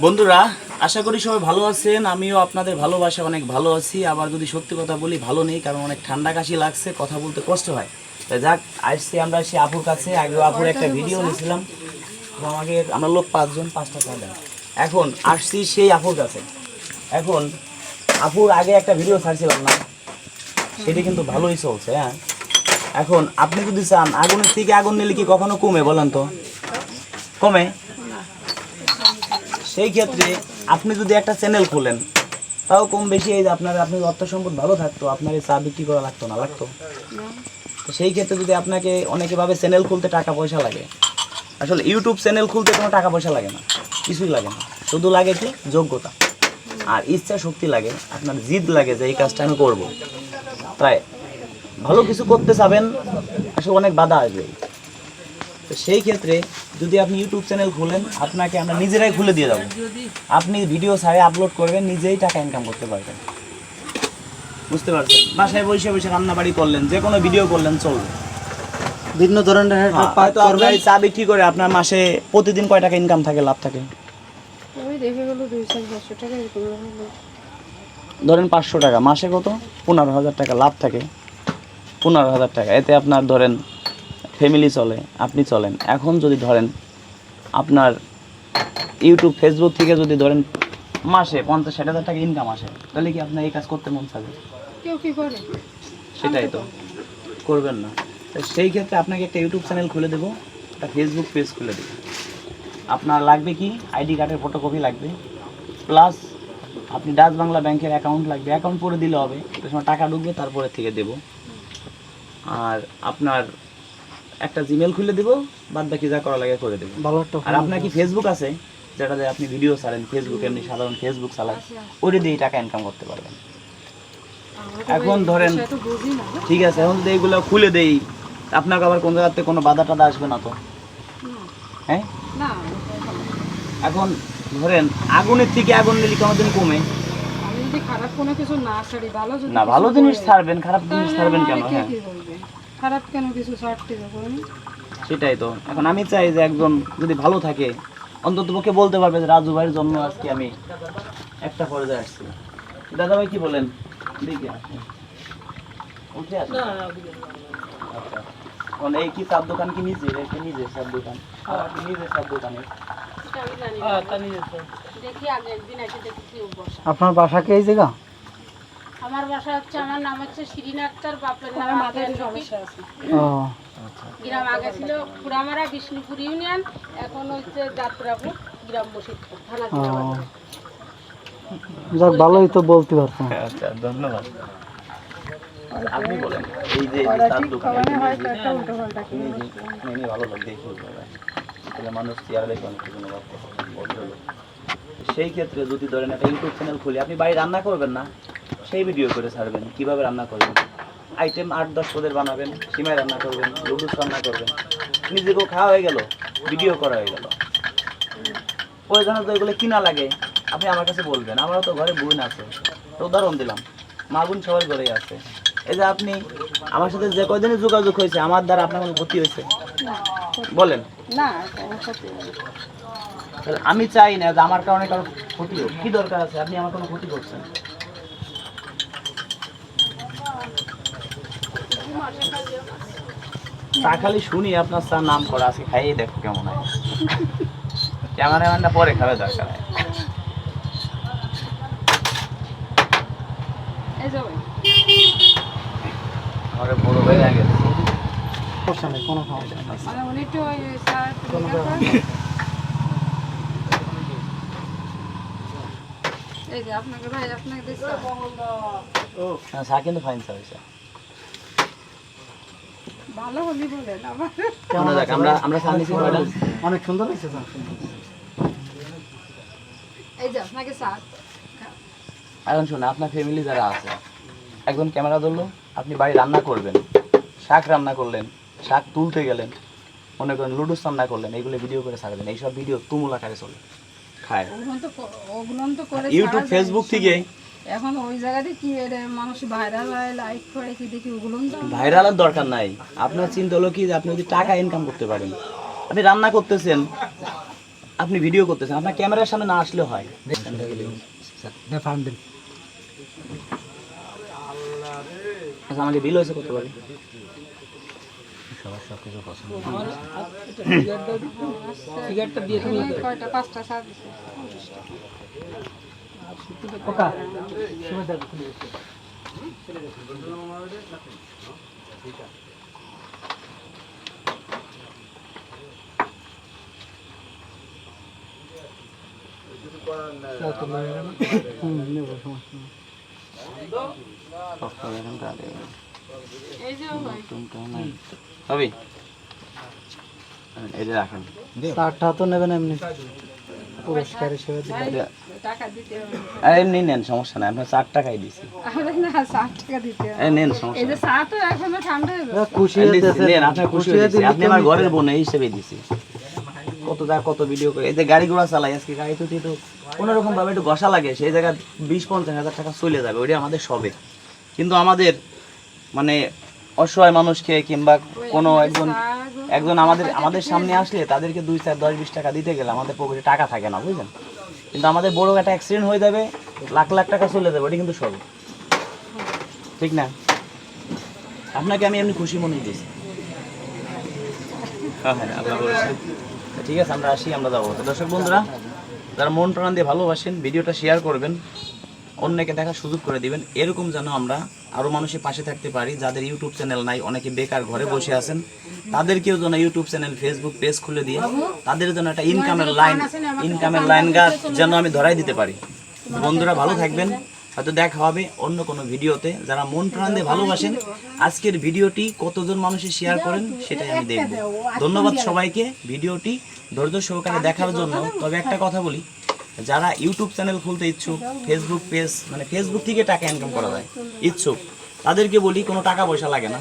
বন্ধুরা, আশা করি সবাই ভালো আছেন। আমিও আপনাদের ভালোবাসা অনেক ভালো আছি। আবার যদি সত্যি কথা বলি, ভালো নেই, কারণ অনেক ঠান্ডা কাশি লাগছে, কথা বলতে কষ্ট হয়। তা যাক, আসছি আমরা, সে আপুর কাছে। আগে আপুর একটা ভিডিও নিয়েছিলাম। আমাকে, আমরা লোক পাঁচজন, পাঁচটা টাকা এখন আসছি সেই আপুর কাছে। এখন আপুর আগে একটা ভিডিও ছাড়ছিলাম না। সেটি কিন্তু ভালোই চলছে হ্যাঁ? এখন আপনি যদি চান, আগুনের থেকে আগুন নিলে কি কখনো কমে বলেন তো? কমে? সেই ক্ষেত্রে আপনি যদি একটা চ্যানেল খোলেন, তাও কম বেশি এই যে আপনার আপনার অর্থ সম্পদ ভালো থাকতো, আপনার এই চা বিক্রি করা লাগতো না, লাগতো। সেই ক্ষেত্রে যদি আপনাকে অনেকে ভাবে চ্যানেল খুলতে টাকা পয়সা লাগে, আসলে ইউটিউব চ্যানেল খুলতে কোনো টাকা পয়সা লাগে না, কিছুই লাগে না, শুধু লাগে কি? যোগ্যতা। আর ইচ্ছা শক্তি লাগে, আপনার জিদ লাগে যে এই কাজটা আমি করব। তাই ভালো কিছু করতে চাবেন আসলে অনেক বাধা আসবে। তো সেই ক্ষেত্রে যদি আপনি ইউটিউব চ্যানেল খুলেন আপনাকে আমরা নিজেরাই খুলে দিয়ে যাব আপনি ভিডিও ছাড়ে আপলোড করবেন নিজেই টাকা ইনকাম করতে পারবেন। বুঝতে পারছেন? বাসায় বসে বসে রান্না বাড়ি করলেন যে কোনো ভিডিও করলেন চলবে। বিভিন্ন ধরনের পার্ট হয়তো আপনার চা বিক্রি করে আপনার মাসে প্রতিদিন কয় টাকা ইনকাম থাকে লাভ থাকে? ওই দেখে গেলো দুই চার পাঁচশো টাকা এরকম হলো। ধরেন পাঁচশো টাকা মাসে কত? পনেরো হাজার টাকা লাভ থাকে। পনেরো হাজার টাকা। এতে আপনার ধরেন ফ্যামিলি চলে আপনি চলেন। এখন যদি ধরেন আপনার ইউটিউব ফেসবুক থেকে যদি ধরেন মাসে পঞ্চাশ ষাট হাজার টাকা ইনকাম আসে তাহলে কি আপনার এই কাজ করতে মন চাবে? কেউ কি করে? সেটাই তো। করবেন না। সেই ক্ষেত্রে আপনাকে একটা ইউটিউব চ্যানেল খুলে দেবো একটা ফেসবুক পেজ খুলে দেবো। আপনার লাগবে কি? আইডি কার্ডের ফটোকপি লাগবে। প্লাস আপনি ডাচ বাংলা ব্যাংকের অ্যাকাউন্ট লাগবে। অ্যাকাউন্ট করে দিলে হবে। সময় টাকা ঢুকবে তারপরে থেকে দেব। আর আপনার একটা জিমেল খুলে দেবো বাদ বাকি যা করা লাগে করে দেবো। ভালো একটা আর আপনার কি ফেসবুক আছে? যেটা দিয়ে আপনি ভিডিও ছাড়েন ফেসবুকে এমনি সাধারণ ফেসবুক চালান ওইটা দিয়ে টাকা ইনকাম করতে পারবেন। এখন ধরেন ঠিক আছে এখন যদি এইগুলো খুলে দেই আপনাকে আবার কোন জায়গাতে কোনো বাধা টাধা আসবে না তো? হ্যাঁ? এখন ধরেন আগুনের থেকে আগুন নিলে কোনোদিন কমে? আমি যদি খারাপ কোনো কিছু না ছাড়ি ভালো যদি না ভালো জিনিস ছাড়বেন খারাপ জিনিস ছাড়বেন কেন? হ্যাঁ। খারাপ কেন কিছু ছাড়তে যাব সেটাই তো। এখন আমি চাই যে একজন যদি ভালো থাকে অন্তত পক্ষে বলতে পারবে যে রাজু ভাইয়ের জন্য আজকে আমি একটা পর্যায়ে আসছি। দাদা ভাই কি বলেন? দেখি উঠে আসুন। আচ্ছা। এই কি চার দোকান কি নিজে নিজে চার দোকান? নিজে চার দোকানে দেখি আগে একদিন এসে দেখি কি অবস্থা আপনার বাসা কি এই জায়গা? আমার বাসা হচ্ছে আমার নাম হচ্ছে শিরিন আক্তার বাপের নাম মাথায় সমস্যা আছে। ও। গ্রাম আগে ছিল পুরামারা বিষ্ণুপুর ইউনিয়ন এখন হচ্ছে যাত্রাপুর গ্রাম বসিতপুর থানা যাক ভালোই তো বলতে পারছেন। আচ্ছা ধন্যবাদ। আপনি বলেন এই যে ঠিক দোকান ভালো লোক দেখি মানুষ চেয়ারে অনেক কিছু ভাবতে ভদ্রলোক সেই ক্ষেত্রে যদি ধরেন একটা ইউটিউব চ্যানেল খুলি আপনি বাড়ি রান্না করবেন না সেই ভিডিও করে ছাড়বেন কীভাবে রান্না করবেন? আইটেম আট দশ পদের বানাবেন সিমাই রান্না করবেন লুডুস রান্না করবেন নিজেকেও খাওয়া হয়ে গেল ভিডিও করা হয়ে গেল। প্রয়োজনে তো এগুলো কিনা লাগে আপনি আমার কাছে বলবেন আমারও তো ঘরে বোন আছে তো উদাহরণ দিলাম মা বোন সবার ঘরেই আছে। এই যে আপনি আমার সাথে যে কয়দিনে যোগাযোগ হয়েছে আমার দ্বারা আপনার কোনো ক্ষতি হয়েছে? বলেন। না। তাহলে আমি চাই না যে আমার কারণে কারও ক্ষতি হোক। কি দরকার আছে? আপনি আমার কোনো ক্ষতি করছেন? তা খালি শুনি আপনার স্যার নাম করা আছে খাইয়ে দেখো কেমন হয়। ক্যামেরাম্যানটা পরে খাবে দরকার হয়। বড় হয়ে গেছে সমস্যা নেই। কোনো সমস্যা নেই মানে উনি একটু ওই স্যার একটু কোনো দেখা ব্যাপার করেন। এই যে আপনাকে ভাই আপনাকে দিচ্ছে হ্যাঁ স্যার কিন্তু ফাইন স্যার হয়েছে ভালো হলি বলেন আমার শোনা যাক আমরা। আমরা স্যার নিচ্ছি কয়টা? অনেক সুন্দর হয়েছে স্যার এই যে আপনাকে স্যার এখন শুনে আপনার ফ্যামিলি যারা আছে একজন ক্যামেরা ধরলো আপনি বাড়ি রান্না করবেন শাক রান্না করলেন শাক তুলতে গেলেন মনে করেন লুডুস রান্না করলেন এইগুলো ভিডিও করে ছাড়বেন এইসব ভিডিও তুমুল আকারে চলে। খায়। তো করে ইউটিউব ফেসবুক থেকে? এখন ওই জায়গাতে কি মানুষ ভাইরাল হয় লাইক করে কি দেখি ওগুলো তো ভাইরালের দরকার নাই। আপনার চিন্তা হলো কি যে আপনি যদি টাকা ইনকাম করতে পারেন। আপনি রান্না করতেছেন আপনি ভিডিও করতেছেন আপনার ক্যামেরার সামনে না আসলে হয়। আচ্ছা আমাকে বিল হয়েছে কত পারে কয়টা? পাঁচটা সার দিছে হুম নেব সমস্যা নেই। এই যে ভাই হবে? এটা রাখেন। চারটা তো নেবেন এমনি। পুরস্কার হিসেবে দিবেন। এটা- টাকা দিতে হবে। আরে এমনি নেন সমস্যা নাই। আপনার চার টাকাই দিছি। আরে না ষাট টাকা দিতে হবে। এই নেন সমস্যা যে চা তো এখনও ঠান্ডা এরা খুশি নাই। হতেছে দিছি, নেন আপনার খুশি আপনি আমার ঘরের বোন এই হিসেবে দিছি। কত যা কত ভিডিও করে। এই যে গাড়ি ঘোড়া চালাই আজকে গাড়ি তো একটু কোনো রকম ভাবে একটু ঘষা লাগে সেই জায়গায় বিশ পঞ্চাশ হাজার টাকা চলে যাবে। ওইটা আমাদের সবে কিন্তু আমাদের মানে অসহায় মানুষকে কিংবা কোনো একজন একজন আমাদের আমাদের সামনে আসলে তাদেরকে দুই চার দশ বিশ টাকা দিতে গেলে আমাদের পকেটে টাকা থাকে না বুঝলেন? কিন্তু আমাদের বড় একটা অ্যাক্সিডেন্ট হয়ে যাবে লাখ লাখ টাকা চলে যাবে ওটা কিন্তু সবে। ঠিক না? আপনাকে আমি এমনি খুশি মনে দিয়েছি। হ্যাঁ হ্যাঁ আল্লাহ বলেছেন। ঠিক আছে আমরা আসি আমরা যাব। তো দর্শক বন্ধুরা যারা মন প্রাণ দিয়ে ভালোবাসেন ভিডিওটা শেয়ার করবেন অন্যকে দেখার সুযোগ করে দিবেন এরকম যেন আমরা আরও মানুষের পাশে থাকতে পারি যাদের ইউটিউব চ্যানেল নাই অনেকে বেকার ঘরে বসে আছেন। তাদেরকেও যেন ইউটিউব চ্যানেল ফেসবুক পেজ খুলে দিয়ে তাদের জন্য একটা ইনকামের লাইন ইনকামের লাইন গাছ যেন আমি ধরাই দিতে পারি। বন্ধুরা ভালো থাকবেন। হয়তো দেখা হবে অন্য কোনো ভিডিওতে। যারা মন প্রাণ দিয়ে ভালোবাসেন আজকের ভিডিওটি কতজন মানুষের শেয়ার করেন সেটাই আমি দেখব। ধন্যবাদ সবাইকে। ভিডিওটি ধৈর্য সহকারে দেখার জন্য। তবে একটা কথা বলি যারা ইউটিউব চ্যানেল খুলতে ইচ্ছুক ফেসবুক পেজ মানে ফেসবুক থেকে টাকা ইনকাম করা যায়, ইচ্ছুক, তাদেরকে বলি কোনো টাকা পয়সা লাগে না।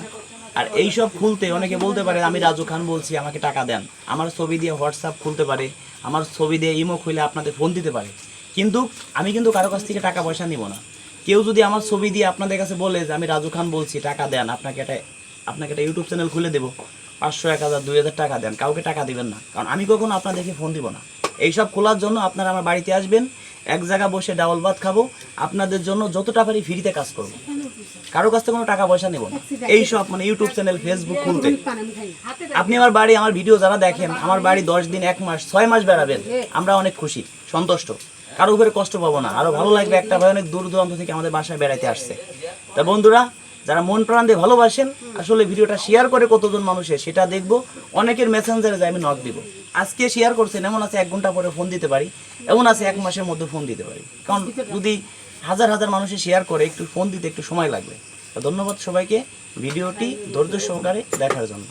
আর এইসব খুলতে অনেকে বলতে পারে, আমি রাজু খান বলছি, আমাকে টাকা দেন। আমার ছবি দিয়ে হোয়াটসঅ্যাপ খুলতে পারে, আমার ছবি দিয়ে ইমো খুলে আপনাদের ফোন দিতে পারে। কিন্তু আমি কিন্তু কারও কাছ থেকে টাকা পয়সা নিব না। কেউ যদি আমার ছবি দিয়ে আপনাদের কাছে বলে যে, আমি রাজু খান বলছি, টাকা দেন, আপনাকে একটা আপনাকে একটা ইউটিউব চ্যানেল খুলে দেবো। পাঁচশো, এক হাজার, দুই হাজার টাকা দেন, কাউকে টাকা দিবেন না। কারণ আমি কখনো আপনাদেরকে ফোন দিব না। এইসব খোলার জন্য আপনারা আমার বাড়িতে আসবেন। এক জায়গা বসে ডাবল ভাত খাব। আপনাদের জন্য যতটা পারি ফ্রিতে কাজ করব। কারও কাছ থেকে কোনো টাকা পয়সা নেব না। এইসব মানে ইউটিউব চ্যানেল ফেসবুক খুলতে। আপনি আমার বাড়ি, আমার ভিডিও যারা দেখেন, আমার বাড়ি দশ দিন, এক মাস, ছয় মাস বেড়াবেন। আমরা অনেক খুশি, সন্তুষ্ট। কারও উপরে কষ্ট পাবো না। আরও ভালো লাগবে একটা ভাই অনেক দূর দূরান্ত থেকে আমাদের বাসায় বেড়াতে আসছে তা বন্ধুরা যারা মন প্রাণ দিয়ে ভালোবাসেন আসলে ভিডিওটা শেয়ার করে কতজন মানুষের সেটা দেখব। অনেকের মেসেঞ্জারে যে আমি নক দিব। আজকে শেয়ার করছেন এমন আছে এক ঘণ্টা পরে ফোন দিতে পারি এমন আছে এক মাসের মধ্যে ফোন দিতে পারি। কারণ যদি হাজার হাজার মানুষের শেয়ার করে একটু ফোন দিতে একটু সময় লাগবে। ধন্যবাদ সবাইকে ভিডিওটি ধৈর্য সহকারে দেখার জন্য।